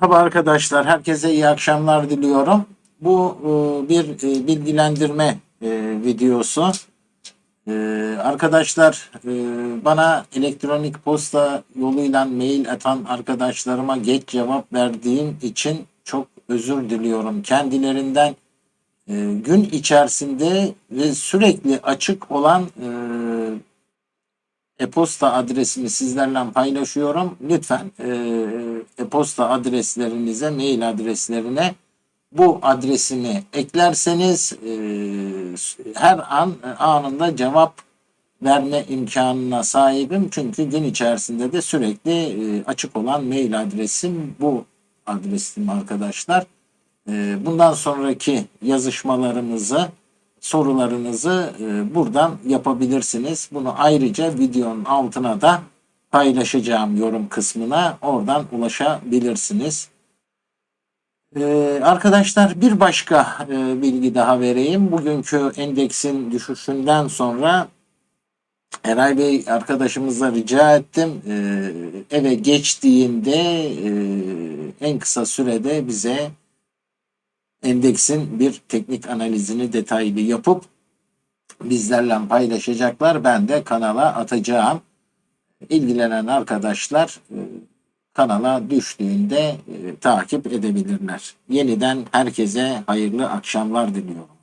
Merhaba arkadaşlar, herkese iyi akşamlar diliyorum. Bu e, bir e, bilgilendirme e, videosu. Arkadaşlar bana elektronik posta yoluyla mail atan arkadaşlarıma geç cevap verdiğim için çok özür diliyorum. Kendilerinden gün içerisinde ve sürekli açık olan e-posta adresimi sizlerle paylaşıyorum. Lütfen e, e-posta adreslerinize, mail adreslerine bu adresimi eklerseniz e, her an anında cevap verme imkanına sahibim. Çünkü gün içerisinde de sürekli e, açık olan mail adresim bu adresim arkadaşlar. E, bundan sonraki yazışmalarımızı sorularınızı e, buradan yapabilirsiniz. Bunu ayrıca videonun altına da paylaşacağım yorum kısmına. Oradan ulaşabilirsiniz. E, arkadaşlar bir başka e, bilgi daha vereyim. Bugünkü endeksin düşüşünden sonra Eray Bey arkadaşımıza rica ettim. E, eve geçtiğinde e, en kısa sürede bize endeksin bir teknik analizini detaylı yapıp bizlerle paylaşacaklar. Ben de kanala atacağım. İlgilenen arkadaşlar e, kanala düştüğünde e, takip edebilirler. Yeniden herkese hayırlı akşamlar diliyorum.